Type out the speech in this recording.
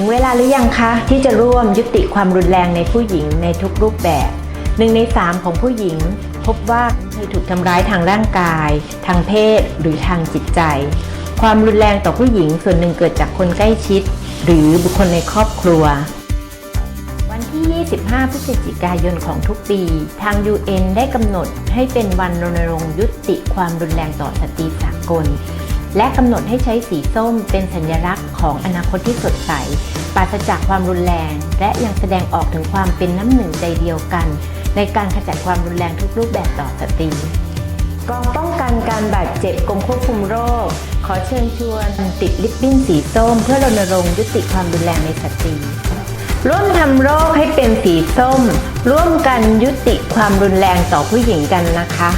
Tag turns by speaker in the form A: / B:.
A: ถึงเวลาหรือยังคะ ที่จะร่วมยุติความรุนแรงในผู้หญิงในทุกรูปแบบหนึ่งในสามของผู้หญิง พบว่าเคยถูกทำร้ายทางร่างกาย ทางเพศ หรือทางจิตใจ ความรุนแรงต่อผู้หญิงส่วนหนึ่งเกิดจากคนใกล้ชิด หรือบุคคลในครอบครัว วันที่ 25 พฤศจิกายนของทุกปี ทาง UN ได้กำหนดให้เป็นวันรณรงค์ยุติความรุนแรงต่อสตรีสากล และกำหนดให้ใช้สีส้มเป็นสัญลักษณ์ของอนาคตที่สดใส ปราศจากความรุนแรง และยังแสดงออกถึงความเป็นน้ำหนึ่งใจเดียวกัน ในการขจัดความรุนแรงทุกรูปแบบต่อสตรีกองป้องกันการบาดเจ็บกรมควบคุมโรค ขอเชิญชวนติดลิปบิ้นสีส้ม เพื่อรณรงค์ยุติความรุนแรงในสตรีร่วมทำโรคให้เป็นสีส้ม ร่วมกันยุติความรุนแรงต่อผู้หญิงกันนะคะ